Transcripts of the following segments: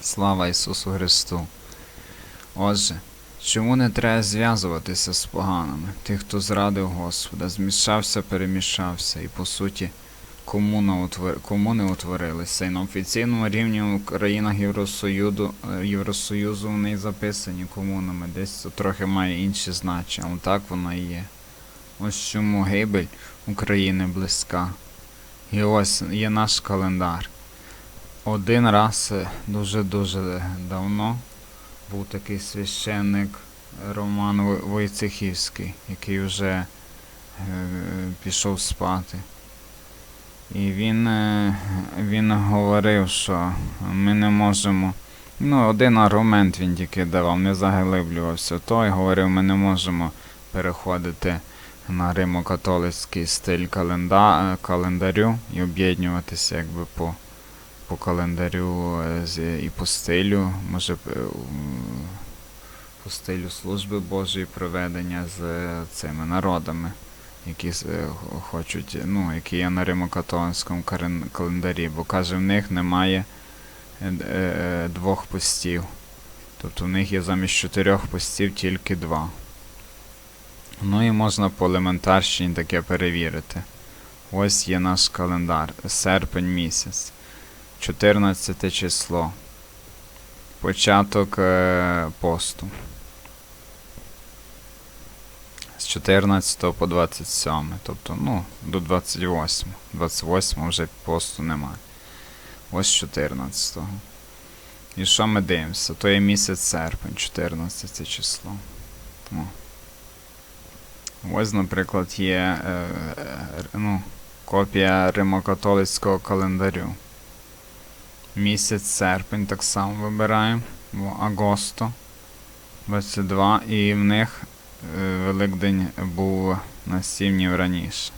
Слава Ісусу Христу. Отже, чому не треба зв'язуватися з поганими? Тих, хто зрадив Господа, змішався, перемішався, і по суті утвор... комуни утворилися. І на офіційному рівні в країнах Євросоюзу, е, Євросоюзу вони записані комунами. Десь це трохи має інші значення, але так воно і є. Ось чому гибель України близька. І ось є наш календар. Один раз е, дуже-дуже давно був такий священник Роман Войцехівський, який вже е, пішов спати. І він, е, він говорив, що ми не можемо. Ну, один аргумент він тільки давав, не заглиблювався в то і говорив, ми не можемо переходити на римо-католицький стиль календа, календарю і об'єднуватися якби по, по календарю е, і по стилю, може е, по стилю служби Божої проведення з е, цими народами, які е, хочуть, ну, які є на римо-католицькому календарі, бо каже, в них немає е, е, е, двох постів. Тобто в них є замість чотирьох постів тільки два. Ну і можна по елементарщині таке перевірити. Ось є наш календар. Серпень місяць. 14 число. Початок е, посту. З 14 по 27. Тобто, ну, до 28. 28 вже посту немає. Ось 14. І що ми дивимося? То є місяць серпень, 14 число. О. Ось, наприклад, є е, е, ну, копія римокатолицького календарю. Місяць серпень так само вибираємо. Агосто 22. І в них е, Великдень був на 7 днів раніше.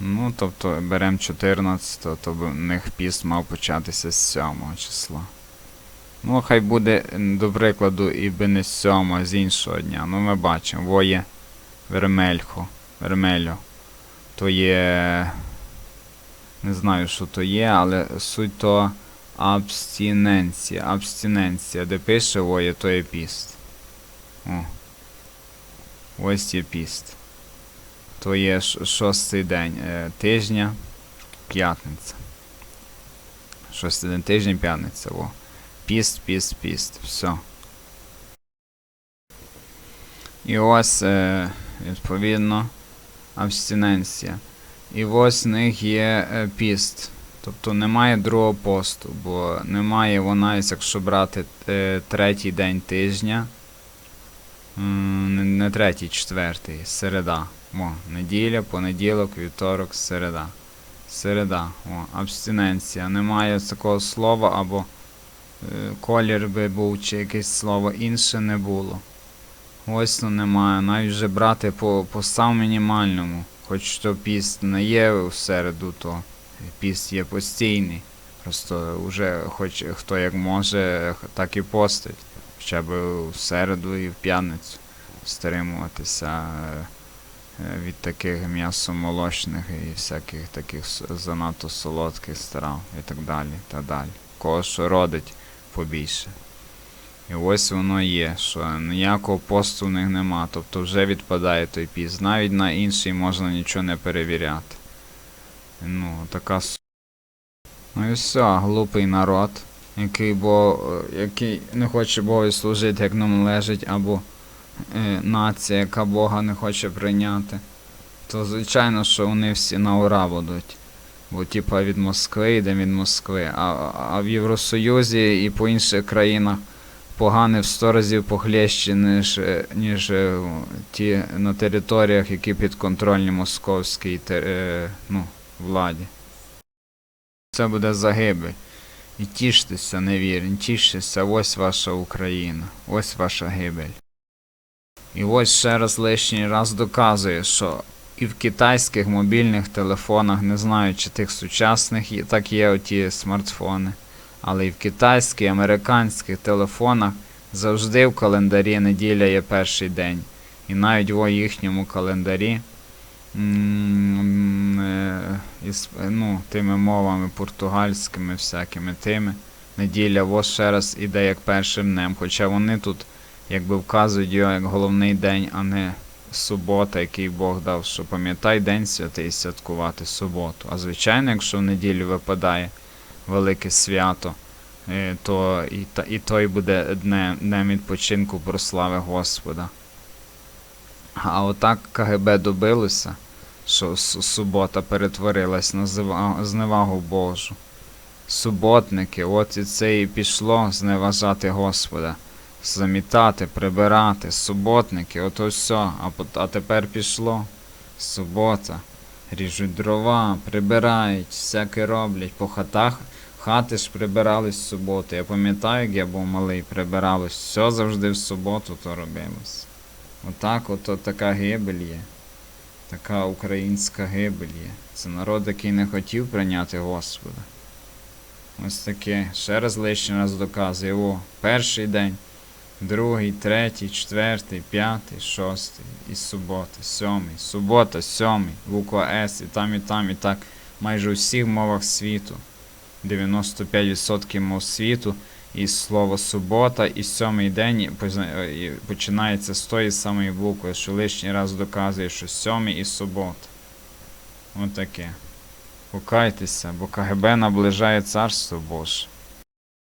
Ну, тобто беремо 14, то в них піст мав початися з 7 числа. Ну, хай буде, до прикладу, і би не з 7, а з іншого дня. Ну, ми бачимо, во є Вермельхо, Вермельо. То є. Не знаю, що то є, але суть то абстиненція. Абстиненція. Де пише воє, то є піст. О. Ось є піст. То є шостий день е, тижня, п'ятниця. Шостий день тижня, п'ятниця. Во. Піст, піст, піст. Все. І ось, е, відповідно, абстиненція. І ось в них є е, піст. Тобто немає другого посту, бо немає вона, якщо брати е, третій день тижня. Не, третій, четвертий, середа. О, неділя, понеділок, вівторок, середа. Середа. О, абстиненція. Немає такого слова або е, колір би був, чи якесь слово інше не було. Ось то немає. Навіть вже брати по, по сам мінімальному. Хоч то піст не є в середу, то піст є постійний. Просто вже хоч хто як може, так і постить. Хоча б в середу і в п'ятницю стримуватися е, від таких м'ясомолочних і всяких таких занадто солодких страв і так далі. Та далі. Кого що родить побільше. І ось воно є, що ніякого посту в них нема, тобто вже відпадає той піст. Навіть на інший можна нічого не перевіряти. Ну, така с- Ну і все, глупий народ, який, бо, який не хоче Богу служити, як нам належить, або е, нація, яка Бога не хоче прийняти. То звичайно, що вони всі на ура будуть. Бо типа від Москви йде від Москви. А, а в Євросоюзі і по інших країнах погане в 100 разів похлеще, ніж, е, ніж е, ті на територіях, які підконтрольні московській е, ну, владі. Це буде загибель. І тіштеся, невірні, тіштеся, ось ваша Україна, ось ваша гибель. І ось ще раз лишній раз доказує, що і в китайських мобільних телефонах, не знаю, чи тих сучасних так є оті смартфони, але і в китайських, і американських телефонах завжди в календарі неділя є перший день. І навіть у їхньому календарі із, ну, тими мовами португальськими, всякими тими, неділя ось ще раз іде як першим днем. Хоча вони тут якби вказують його як головний день, а не субота, який Бог дав, що пам'ятай день святий святкувати суботу. А звичайно, якщо в неділю випадає велике свято, е, то і, та, і той буде днем, днем відпочинку про слави Господа. А отак КГБ добилося, що субота перетворилась на зневагу Божу. Суботники, от і це і пішло зневажати Господа замітати, прибирати, суботники, ото все. А, а тепер пішло. Субота. Ріжуть дрова, прибирають, всяке роблять. По хатах хати ж прибирались в суботу. Я пам'ятаю, як я був малий, прибиралось. Все завжди в суботу то робилось. Отак ото така гибель є. Така українська гибель є. Це народ, який не хотів прийняти Господа. Ось таке. Ще раз лишній раз доказує. О, перший день другий, третій, четвертий, п'ятий, шостий, і субота, сьомий, субота, сьомий, буква С, і там, і там, і так. Майже у всіх мовах світу. 95% мов світу, і слово субота, і сьомий день починається з тої самої букви, що лишній раз доказує, що сьомий і субота. Отаке. Покайтеся, бо КГБ наближає царство Боже.